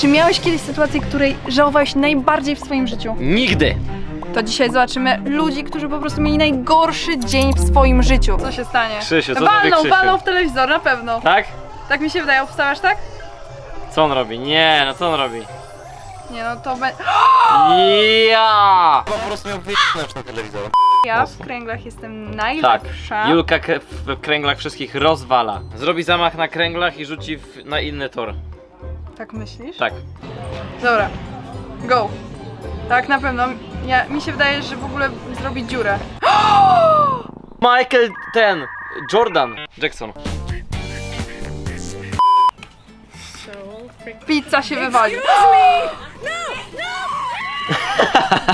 Czy miałeś kiedyś sytuację, której żałowałeś najbardziej w swoim życiu? Nigdy! To dzisiaj zobaczymy ludzi, którzy po prostu mieli najgorszy dzień w swoim życiu. Co się stanie? Krzysiu, co zrobi walną, Krzysiu? walną w telewizor, na pewno. Tak? Tak mi się wydaje, obstawiasz tak? Co on robi? Nie, no co on robi? Nie no, to będzie... Ja! Po prostu miał wyjechać na telewizor. Ja w kręglach jestem Tak. najlepsza. Julka k- w kręglach wszystkich rozwala. Zrobi zamach na kręglach i rzuci w, na inny tor. Tak myślisz? Tak. Dobra. Go. Tak, na pewno. Ja, mi się wydaje, że w ogóle zrobi dziurę. Michael ten, Jordan Jackson. Pizza się wywalił.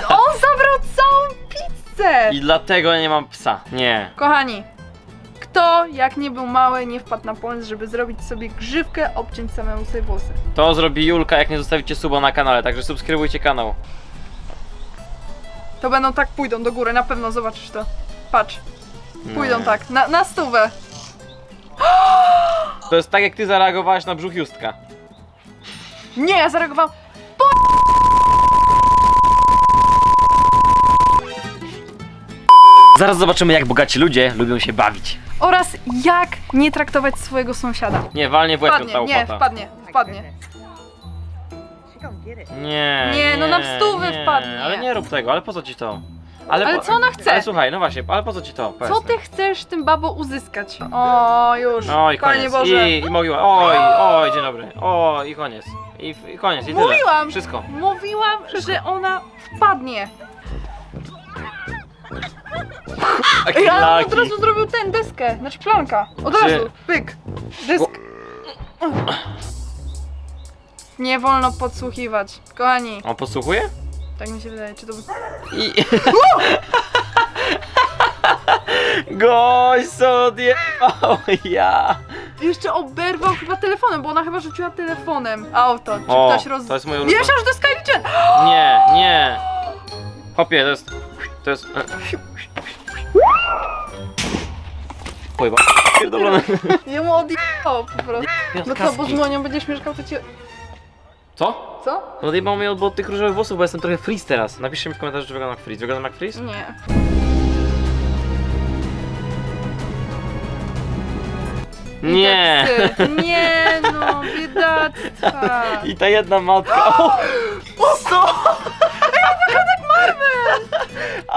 On zabrał całą pizzę! I dlatego nie mam psa. Nie. Kochani, kto jak nie był mały, nie wpadł na pomysł, żeby zrobić sobie grzywkę, obciąć samemu sobie włosy? To zrobi Julka, jak nie zostawicie suba na kanale, także subskrybujcie kanał. To będą tak pójdą do góry, na pewno zobaczysz to. Patrz, pójdą Nie. tak, na, na stówę. To jest tak jak ty zareagowałaś na brzuch Justka. Nie, ja zareagowałam. Zaraz zobaczymy jak bogaci ludzie lubią się bawić. Oraz jak nie traktować swojego sąsiada. Nie, walnie w łeb ta Wpadnie, nie, łopata. wpadnie, wpadnie. Nie, Nie, no na stówy nie, wpadnie. Ale nie rób tego, ale po co ci to? Ale po- co ona chce? Ale słuchaj, no właśnie, ale po co ci to? Co ty chcesz tym babo uzyskać? O, już. Oj, Panie koniec. Boże. I, I mówiła, oj, oj, dzień dobry. O, i koniec. I, i koniec, i tyle. Mówiłam. Wszystko. Mówiłam, że ona wpadnie. Taki on laki. od razu zrobił ten deskę, znaczy planka. Od razu, pyk. Dysk. Nie wolno podsłuchiwać. Kochani, On podsłuchuje? tak mi się wydaje, czy to. I... Gość co odjebał, ja. Jeszcze oberwał chyba telefonem, bo ona chyba rzuciła telefonem auto. Czy O, ktoś roz... to jest moje ulubione. Wiesz, że to jest Kylie Jenner! Nie, nie. Hopie, to jest... To jest... Pojba. Pierdolone. Jemu odjechało po prostu. No co, bo z. Monią będziesz mieszkał, to ci... Co? Co? No odjebał mnie od, od tych różowych włosów, bo jestem trochę freeze teraz. Napiszcie mi w komentarzu, czy wyglądam jak freeze. Wyglądam jak freeze? Nie. Nie. Biedacy. Nie no, biedactwa. I ta jedna matka. O! Co?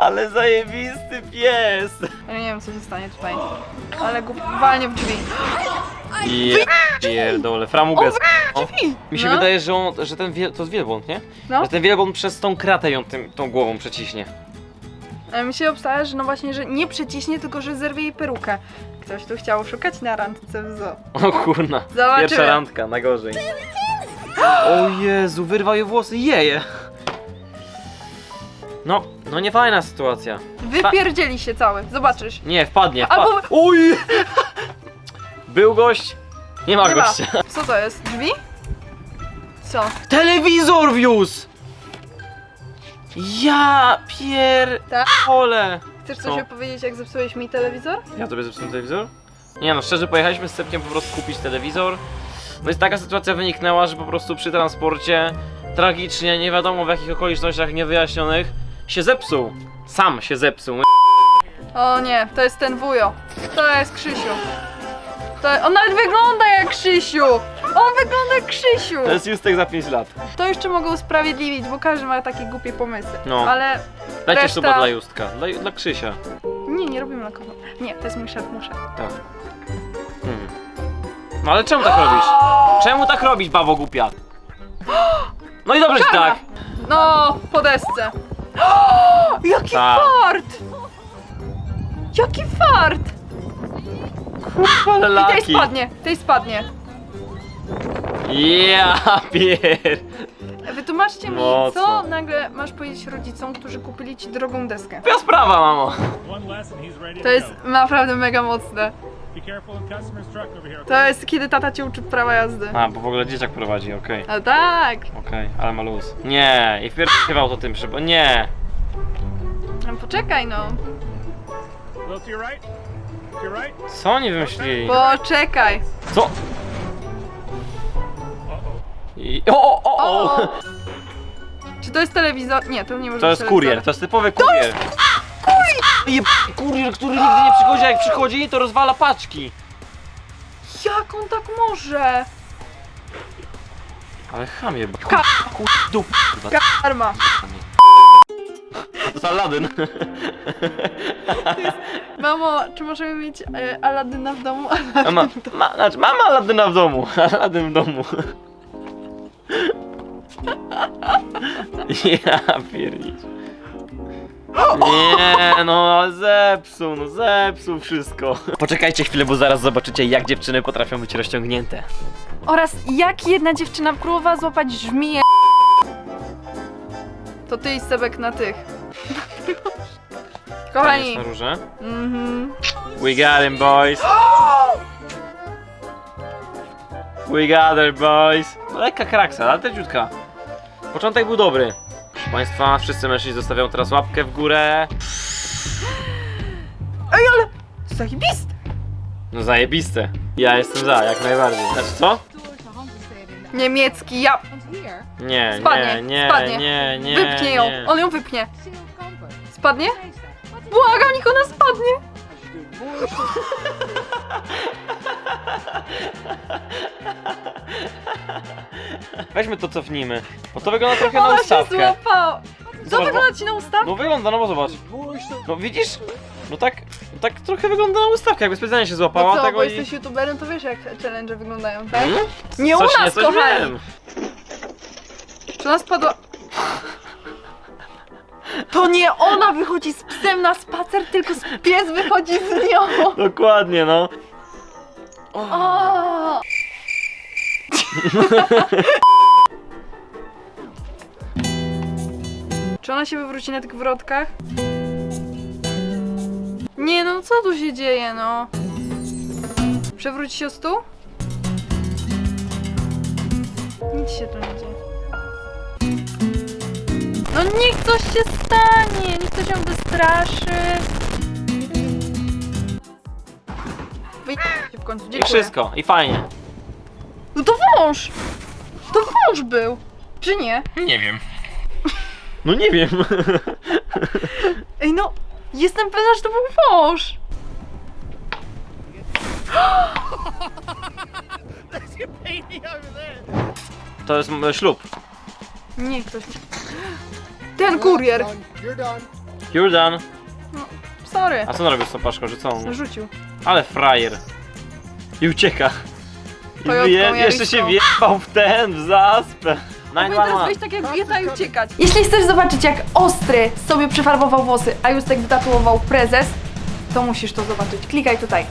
Ale zajebisty pies! Ja nie wiem, co się stanie tutaj. Ale go walnie w drzwi. Ja pierdolę. O, Drzwi! Mi się no. wydaje, że, on, że ten wiel, to jest wielbłąd, nie? No. Że ten wielbłąd przez tą kratę ją tym, tą głową przeciśnie. Ale mi się obstawia, że no właśnie, że nie przeciśnie, tylko że zerwie jej perukę. Ktoś tu chciał szukać na randce w zoo. O kurna. Zobaczymy. Pierwsza randka, najgorzej. O Jezu, wyrwał jej włosy, jeje. No, no nie fajna sytuacja. Wypierdzieli się cały, zobaczysz. Nie, wpadnie, Albo- wpadnie. Uj! Był gość? Nie ma Nie ma. gościa. Co to jest? Drzwi? Co? Telewizor wiózł! Ja pier... Tak? Ole. Chcesz Co? coś opowiedzieć, jak zepsułeś mi telewizor? Ja tobie zepsułem telewizor? Nie no, szczerze pojechaliśmy z Sepkiem po prostu kupić telewizor. No i taka sytuacja wyniknęła, że po prostu przy transporcie tragicznie, nie wiadomo w jakich okolicznościach niewyjaśnionych, się zepsuł. Sam się zepsuł. O nie, to jest ten wujo. To jest Krzysiu. To, on nawet wygląda jak Krzysiu! On wygląda jak Krzysiu! To jest Justek za 5 lat. To jeszcze mogę usprawiedliwić, bo każdy ma takie głupie pomysły. No. Ale Dajcie Reszta- suba dla Justka, dla, dla Krzysia. nie, nie robimy na kogo. Nie, to jest mój szef, muszę. Tak. Hmm. No ale czemu tak robisz? Czemu tak robisz, babo głupia? No i dobrze tak. No, po desce. Jaki Tak. fart! Jaki fart! Ale I tej laki. spadnie, tej spadnie. Ja pier... Wytłumaczcie mi, Mocno. co nagle masz powiedzieć rodzicom, którzy kupili ci drogą deskę. Twoja sprawa, mamo. To jest naprawdę mega mocne. Be careful in customer's truck over here. To jest kiedy tata cię uczy prawa jazdy. A, bo w ogóle dzieciak prowadzi, okej. A tak! Okej, ale ma luz. Nie, i wpierw to tym przybo... Nie! No Poczekaj no. A little to your right. To your right. Co oni wymyślili? Poczekaj. Co? I... O, o, o! O! Czy to jest telewizor? Nie, to nie może To być jest telewizor. kurier, to jest typowy kurier. Kurier! Kurier, który nigdy nie przychodzi, a jak przychodzi, to rozwala paczki. Jak on tak może? Ale chamie, bo Ka- kur... dup, kurwa, Karma. chamie. To jest Aladdin. Mamo, czy możemy mieć e, Aladyna w domu? Mama, ma, znaczy, mam Aladyna w domu. Aladyn w domu. Ja pierdzić. Nie, no zepsuł, no zepsuł wszystko. Poczekajcie chwilę, bo zaraz zobaczycie jak dziewczyny potrafią być rozciągnięte. Oraz jak jedna dziewczyna próbowała złapać żmiję. To ty i Sebek na tych. Kochani. Na róże. Mhm. We got him, boys. We got her, boys. Lekka kraksa, ale leciutka. Początek był dobry. Proszę Państwa, wszyscy mężczyźni zostawiają teraz łapkę w górę. Ej, ale... Zajebiste. No zajebiste. Ja jestem za, jak najbardziej. Znaczy co? Niemiecki, ja... Nie, Spadnie, nie, nie, spadnie. nie, nie. Wypnie ją. nie. On ją wypnie. Spadnie? Błagam, niech ona spadnie. Weźmy to cofnijmy. Bo to wygląda trochę na Ona się ustawkę. złapała. Co Zobacz, wygląda ci na ustawkę? No wygląda, no bo zobacz. No widzisz? No tak, tak trochę wygląda na ustawkę, jakby specjalnie się złapała No co, tego bo i... jesteś youtuberem, to wiesz jak challenge wyglądają, tak? Hmm? Nie u Coś nas, coś kochani. wiem. Czy ona spadła? To nie ona wychodzi z psem na spacer, tylko pies wychodzi z nią. Dokładnie, no. O! Czy ona się wywróci na tych wrotkach? Nie no, co tu się dzieje, no? Przewróci się o stół? Nic się tu nie dzieje. No niech coś się stanie, niech coś ją wystraszy. Wyjdźcie w końcu, I dziękuję. wszystko, i fajnie. No to wąż! To wąż był! Czy nie? Nie wiem. No nie wiem. Ej no, jestem pewna, że to był wąż! To jest m- ślub. Nie, ktoś... Ten kurier! You're done. Sorry. A co on robił z tą paszką, że co on? Rzucił. Ale frajer. I ucieka. I Toyotką, wie, jeszcze się wjebał w ten, w zaspę. Powinien teraz 911. wyjść tak jak dieta i uciekać. Jeśli chcesz zobaczyć jak Ostry sobie przyfarbował włosy, a Justek wytatuował prezes, to musisz to zobaczyć. Klikaj tutaj.